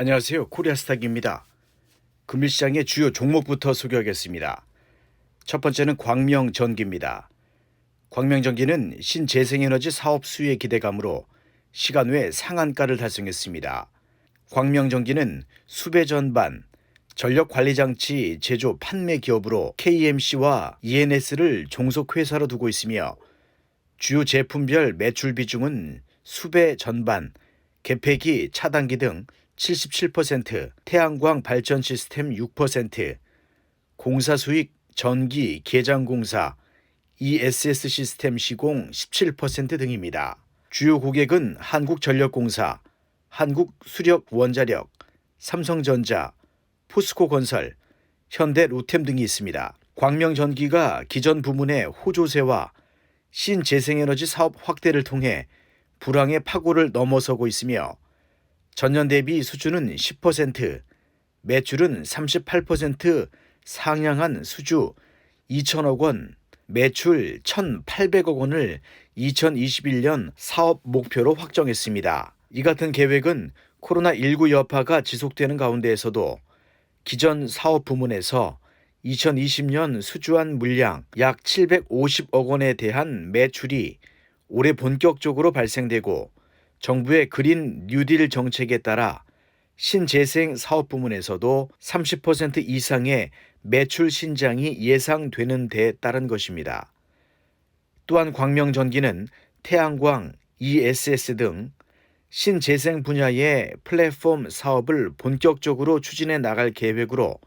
안녕하세요. 코리아스탁입니다. 금일시장의 주요 종목부터 소개하겠습니다. 첫 번째는 광명전기입니다. 광명전기는 신재생에너지 사업 수혜 기대감으로 시간 외 상한가를 달성했습니다. 광명전기는 수배 전반, 전력관리장치 제조 판매 기업으로 KMC와 ENS를 종속 회사로 두고 있으며 주요 제품별 매출 비중은 수배 전반, 개폐기, 차단기 등 77%, 태양광 발전 시스템 6%, 공사 수익 전기 개장 공사 ESS 시스템 시공 17% 등입니다. 주요 고객은 한국전력공사, 한국수력원자력, 삼성전자, 포스코건설, 현대 로템 등이 있습니다. 광명전기가 기존 부문의 호조세와 신재생에너지 사업 확대를 통해 불황의 파고를 넘어서고 있으며 전년 대비 수주는 10%, 매출은 38% 상향한 수주 2천억 원, 매출 1,800억 원을 2021년 사업 목표로 확정했습니다. 이 같은 계획은 코로나19 여파가 지속되는 가운데에서도 기존 사업 부문에서 2020년 수주한 물량 약 750억 원에 대한 매출이 올해 본격적으로 발생되고 정부의 그린 뉴딜 정책에 따라 신재생 사업 부문에서도 30% 이상의 매출 신장이 예상되는 데 따른 것입니다. 또한 광명전기는 태양광, ESS 등 신재생 분야의 플랫폼 사업을 본격적으로 추진해 나갈 계획으로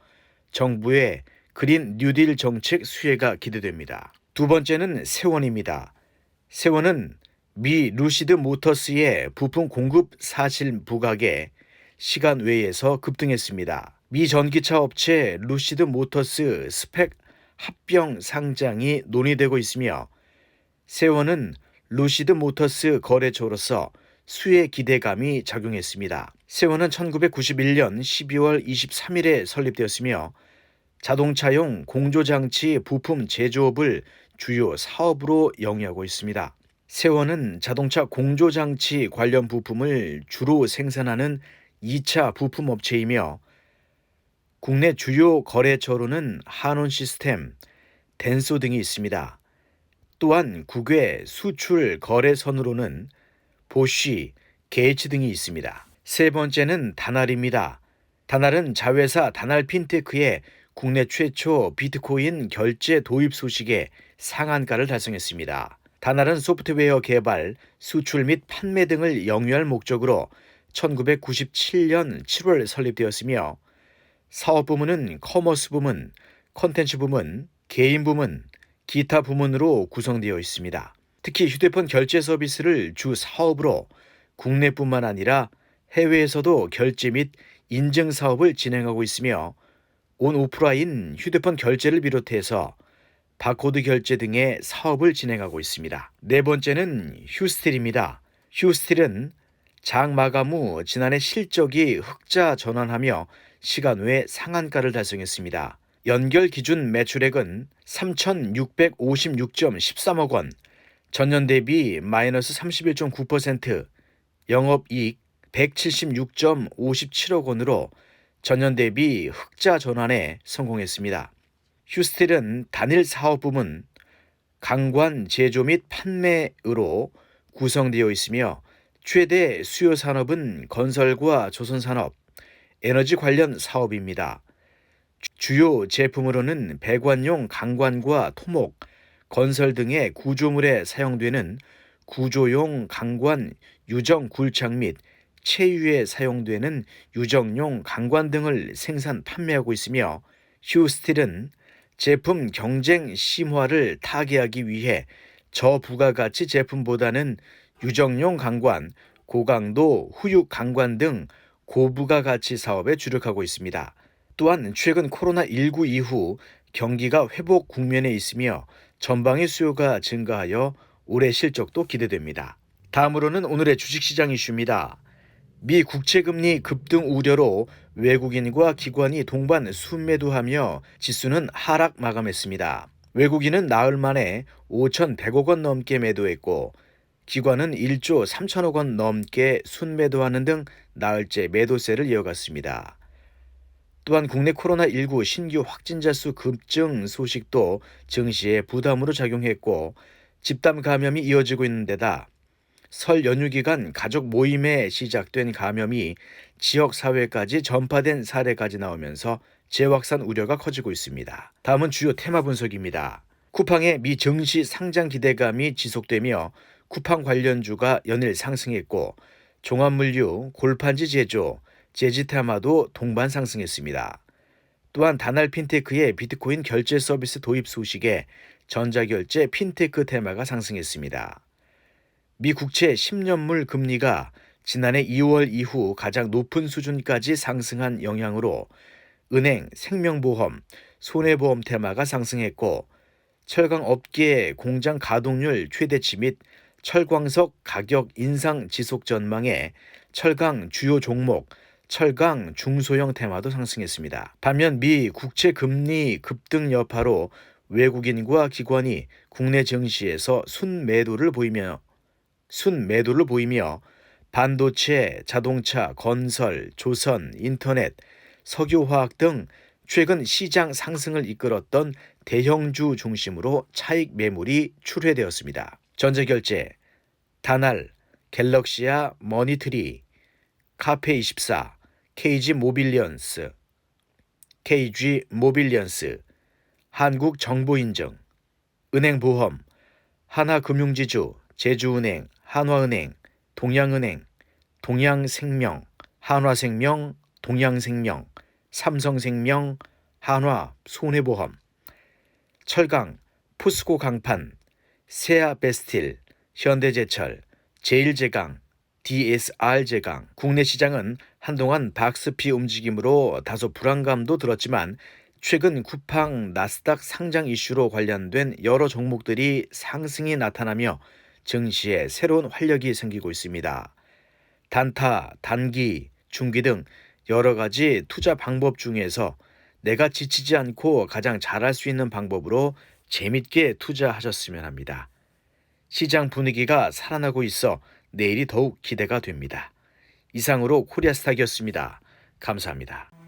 정부의 그린 뉴딜 정책 수혜가 기대됩니다. 두 번째는 세원입니다. 세원은 미 루시드 모터스의 부품 공급 사실 부각에 시간 외에서 급등했습니다. 미 전기차 업체 루시드 모터스 스펙 합병 상장이 논의되고 있으며 세원은 루시드 모터스 거래처로서 수혜 기대감이 작용했습니다. 세원은 1991년 12월 23일에 설립되었으며 자동차용 공조장치 부품 제조업을 주요 사업으로 영위하고 있습니다. 세원은 자동차 공조장치 관련 부품을 주로 생산하는 2차 부품 업체이며 국내 주요 거래처로는 한원 시스템, 덴소 등이 있습니다. 또한 국외 수출 거래선으로는 보쉬, 게이츠 등이 있습니다. 세 번째는 다날입니다. 다날은 자회사 다날 핀테크의 국내 최초 비트코인 결제 도입 소식에 상한가를 달성했습니다. 다날은 소프트웨어 개발, 수출 및 판매 등을 영위할 목적으로 1997년 7월 설립되었으며 사업 부문은 커머스 부문, 컨텐츠 부문, 개인 부문, 기타 부문으로 구성되어 있습니다. 특히 휴대폰 결제 서비스를 주 사업으로 국내뿐만 아니라 해외에서도 결제 및 인증 사업을 진행하고 있으며 온 오프라인 휴대폰 결제를 비롯해서 바코드 결제 등의 사업을 진행하고 있습니다. 네 번째는 휴스틸입니다. 휴스틸은 장 마감 후 지난해 실적이 흑자 전환하며 시간 외 상한가를 달성했습니다. 연결 기준 매출액은 3,656.13억 원, 전년 대비 마이너스 31.9%, 영업이익 176.57억 원으로 전년 대비 흑자 전환에 성공했습니다. 휴스틸은 단일 사업 부문, 강관 제조 및 판매으로 구성되어 있으며 최대 수요 산업은 건설과 조선 산업, 에너지 관련 사업입니다. 주요 제품으로는 배관용 강관과 토목, 건설 등의 구조물에 사용되는 구조용 강관 유정 굴착 및 체유에 사용되는 유정용 강관 등을 생산 판매하고 있으며 휴스틸은 제품 경쟁 심화를 타개하기 위해 저부가가치 제품보다는 유정용 강관, 고강도 후육 강관 등 고부가가치 사업에 주력하고 있습니다. 또한 최근 코로나19 이후 경기가 회복 국면에 있으며 전방의 수요가 증가하여 올해 실적도 기대됩니다. 다음으로는 오늘의 주식시장 이슈입니다. 미 국채금리 급등 우려로 외국인과 기관이 동반 순매도하며 지수는 하락 마감했습니다. 외국인은 나흘 만에 5,100억 원 넘게 매도했고 기관은 1조 3천억 원 넘게 순매도하는 등 나흘째 매도세를 이어갔습니다. 또한 국내 코로나19 신규 확진자 수 급증 소식도 증시에 부담으로 작용했고 집단 감염이 이어지고 있는 데다 설 연휴 기간 가족 모임에 시작된 감염이 지역 사회까지 전파된 사례까지 나오면서 재확산 우려가 커지고 있습니다. 다음은 주요 테마 분석입니다. 쿠팡의 미 증시 상장 기대감이 지속되며 쿠팡 관련주가 연일 상승했고 종합물류, 골판지 제조, 제지테마도 동반 상승했습니다. 또한 다날 핀테크의 비트코인 결제 서비스 도입 소식에 전자결제 핀테크 테마가 상승했습니다. 미 국채 10년물 금리가 지난해 2월 이후 가장 높은 수준까지 상승한 영향으로 은행, 생명보험, 손해보험 테마가 상승했고 철강 업계의 공장 가동률 최대치 및 철광석 가격 인상 지속 전망에 철강 주요 종목 철강 중소형 테마도 상승했습니다. 반면 미 국채 금리 급등 여파로 외국인과 기관이 국내 증시에서 순매도를 보이며 순매도를 보이며 반도체, 자동차, 건설, 조선, 인터넷, 석유화학 등 최근 시장 상승을 이끌었던 대형주 중심으로 차익 매물이 출회되었습니다. 전자결제, 다날, 갤럭시아 머니트리, 카페24, KG 모빌리언스, KG 모빌리언스, 한국정보인증, 은행보험, 하나금융지주, 제주은행, 한화은행, 동양은행, 동양생명, 한화생명, 동양생명, 삼성생명, 한화, 손해보험, 철강, 포스코 강판, 세아베스틸, 현대제철, 제일제강, DSR제강, 국내 시장은 한동안 박스피 움직임으로 다소 불안감도 들었지만 최근 쿠팡 나스닥 상장 이슈로 관련된 여러 종목들이 상승이 나타나며 증시에 새로운 활력이 생기고 있습니다. 단타, 단기, 중기 등 여러 가지 투자 방법 중에서 내가 지치지 않고 가장 잘할 수 있는 방법으로 재밌게 투자하셨으면 합니다. 시장 분위기가 살아나고 있어 내일이 더욱 기대가 됩니다. 이상으로 코리아스탁이었습니다. 감사합니다.